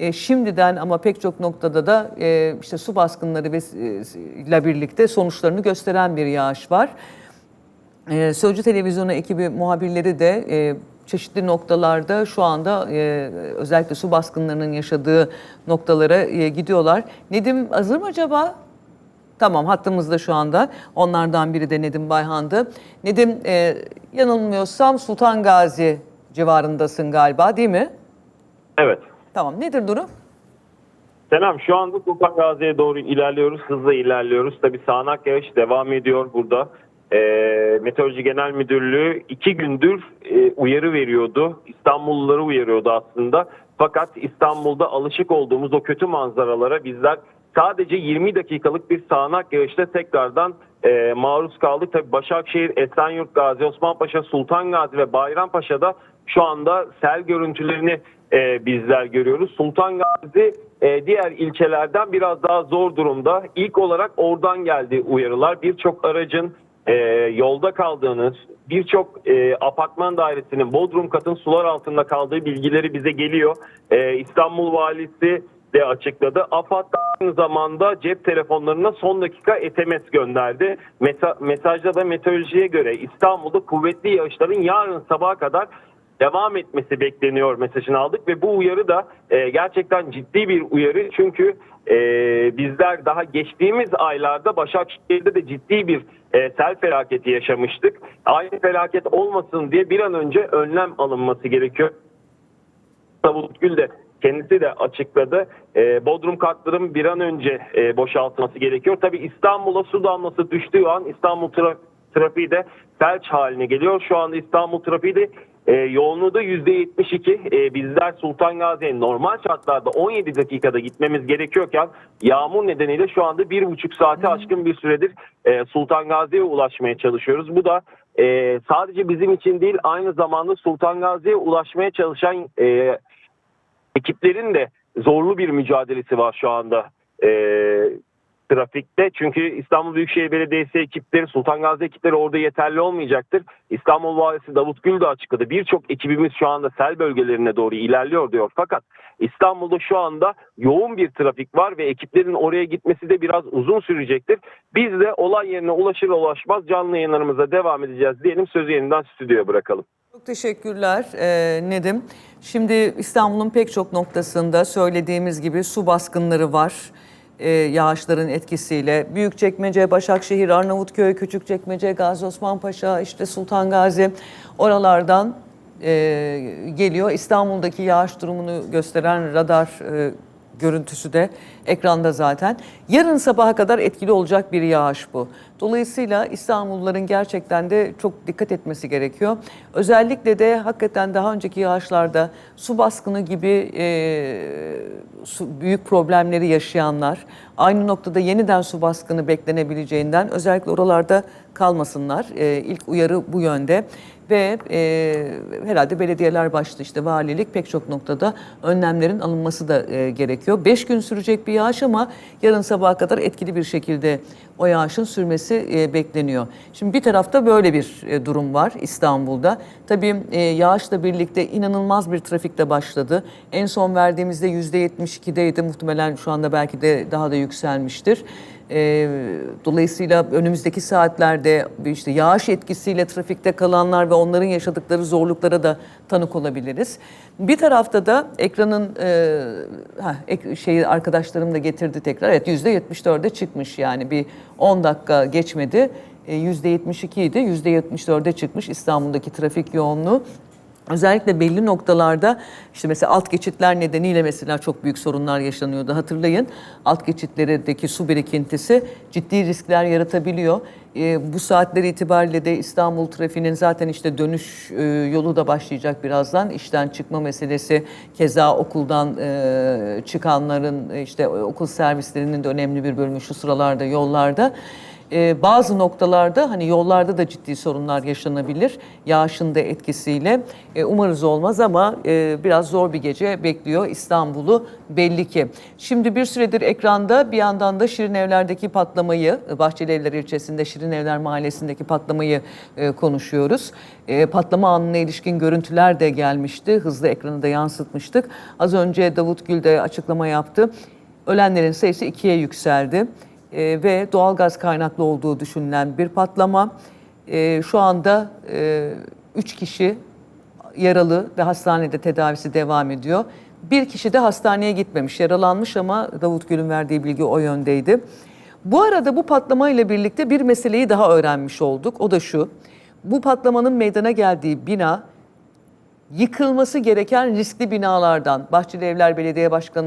e, şimdiden ama pek çok noktada da e, işte su baskınları ve e, ile birlikte sonuçlarını gösteren bir yağış var. Ee, Sözcü Televizyonu ekibi muhabirleri de e, çeşitli noktalarda şu anda e, özellikle su baskınlarının yaşadığı noktalara e, gidiyorlar. Nedim hazır mı acaba? Tamam hattımızda şu anda. Onlardan biri de Nedim Bayhan'dı. Nedim e, yanılmıyorsam Sultan Gazi civarındasın galiba değil mi? Evet. Tamam nedir durum? Selam. Şu anda Sultan Gazi'ye doğru ilerliyoruz. Hızla ilerliyoruz. Tabii sağanak yağış devam ediyor burada. Ee, Meteoroloji Genel Müdürlüğü iki gündür e, uyarı veriyordu. İstanbulluları uyarıyordu aslında. Fakat İstanbul'da alışık olduğumuz o kötü manzaralara bizler sadece 20 dakikalık bir sağanak yağışta tekrardan e, maruz kaldık. Tabii Başakşehir, Esenyurt, Gazi Osmanpaşa, Sultan Gazi ve Bayrampaşa'da şu anda sel görüntülerini e, bizler görüyoruz. Sultan Gazi e, diğer ilçelerden biraz daha zor durumda. İlk olarak oradan geldi uyarılar. Birçok aracın e, yolda kaldığını, birçok e, apartman dairesinin bodrum katın sular altında kaldığı bilgileri bize geliyor. E, İstanbul Valisi de açıkladı. AFAD aynı zamanda cep telefonlarına son dakika SMS gönderdi. Mesa- mesajda da meteorolojiye göre İstanbul'da kuvvetli yağışların yarın sabaha kadar devam etmesi bekleniyor mesajını aldık ve bu uyarı da e, gerçekten ciddi bir uyarı çünkü e, bizler daha geçtiğimiz aylarda Başakşehir'de de ciddi bir e, sel felaketi yaşamıştık. Aynı felaket olmasın diye bir an önce önlem alınması gerekiyor. Davut Gül de kendisi de açıkladı. Ee, Bodrum katların bir an önce e, boşaltılması gerekiyor. Tabii İstanbul'a su damlası düştüğü an İstanbul tra- trafiği de felç haline geliyor. Şu anda İstanbul trafiği de e, yoğunluğu da %72. E, bizler Sultan Gazi'ye normal şartlarda 17 dakikada gitmemiz gerekiyorken yağmur nedeniyle şu anda bir buçuk saate aşkın bir süredir e, Sultan Gazi'ye ulaşmaya çalışıyoruz. Bu da e, sadece bizim için değil aynı zamanda Sultan Gazi'ye ulaşmaya çalışan e, ekiplerin de zorlu bir mücadelesi var şu anda e, trafikte. Çünkü İstanbul Büyükşehir Belediyesi ekipleri, Sultan Gazi ekipleri orada yeterli olmayacaktır. İstanbul Valisi Davut Gül de açıkladı. Birçok ekibimiz şu anda sel bölgelerine doğru ilerliyor diyor. Fakat İstanbul'da şu anda yoğun bir trafik var ve ekiplerin oraya gitmesi de biraz uzun sürecektir. Biz de olay yerine ulaşır ulaşmaz canlı yayınlarımıza devam edeceğiz diyelim. Sözü yeniden stüdyoya bırakalım. Çok teşekkürler e, Nedim. Şimdi İstanbul'un pek çok noktasında söylediğimiz gibi su baskınları var. E, yağışların etkisiyle Büyükçekmece, Başakşehir, Arnavutköy, Küçükçekmece, Gazi Osmanpaşa, işte Sultan Gazi oralardan e, geliyor. İstanbul'daki yağış durumunu gösteren radar e, görüntüsü de ekranda zaten. Yarın sabaha kadar etkili olacak bir yağış bu. Dolayısıyla İstanbulluların gerçekten de çok dikkat etmesi gerekiyor. Özellikle de hakikaten daha önceki yağışlarda su baskını gibi e, su, büyük problemleri yaşayanlar, aynı noktada yeniden su baskını beklenebileceğinden özellikle oralarda kalmasınlar. E, ilk uyarı bu yönde ve e, herhalde belediyeler başta işte valilik pek çok noktada önlemlerin alınması da e, gerekiyor. Beş gün sürecek bir yağış ama yarın sabaha kadar etkili bir şekilde o yağışın sürmesi e, bekleniyor. Şimdi bir tarafta böyle bir e, durum var İstanbul'da. Tabii e, yağışla birlikte inanılmaz bir trafikte başladı. En son verdiğimizde %72'deydi muhtemelen şu anda belki de daha da yükselmiştir. E, dolayısıyla önümüzdeki saatlerde işte yağış etkisiyle trafikte kalanlar ve onların yaşadıkları zorluklara da tanık olabiliriz. Bir tarafta da ekranın e, ha, ek, şeyi arkadaşlarım da getirdi tekrar. Evet %74'e çıkmış yani bir 10 dakika geçmedi. E, %72 idi. %74'e çıkmış İstanbul'daki trafik yoğunluğu. Özellikle belli noktalarda işte mesela alt geçitler nedeniyle mesela çok büyük sorunlar yaşanıyordu. Hatırlayın alt geçitlerdeki su birikintisi ciddi riskler yaratabiliyor. Ee, bu saatler itibariyle de İstanbul trafiğinin zaten işte dönüş e, yolu da başlayacak birazdan. İşten çıkma meselesi keza okuldan e, çıkanların e, işte okul servislerinin de önemli bir bölümü şu sıralarda yollarda. E, bazı noktalarda hani yollarda da ciddi sorunlar yaşanabilir yağışın da etkisiyle. E, umarız olmaz ama e, biraz zor bir gece bekliyor İstanbul'u belli ki. Şimdi bir süredir ekranda bir yandan da Şirin Evler'deki patlamayı, Bahçeli Evler ilçesinde Şirin Evler mahallesindeki patlamayı e, konuşuyoruz. E, patlama anına ilişkin görüntüler de gelmişti. Hızlı ekranı da yansıtmıştık. Az önce Davut Gül de açıklama yaptı. Ölenlerin sayısı ikiye yükseldi E, ve doğalgaz kaynaklı olduğu düşünülen bir patlama. E, şu anda e, üç kişi yaralı ve hastanede tedavisi devam ediyor. Bir kişi de hastaneye gitmemiş, yaralanmış ama Davut Gül'ün verdiği bilgi o yöndeydi. Bu arada bu patlamayla birlikte bir meseleyi daha öğrenmiş olduk. O da şu, bu patlamanın meydana geldiği bina yıkılması gereken riskli binalardan. Bahçeli Evler Belediye Başkanı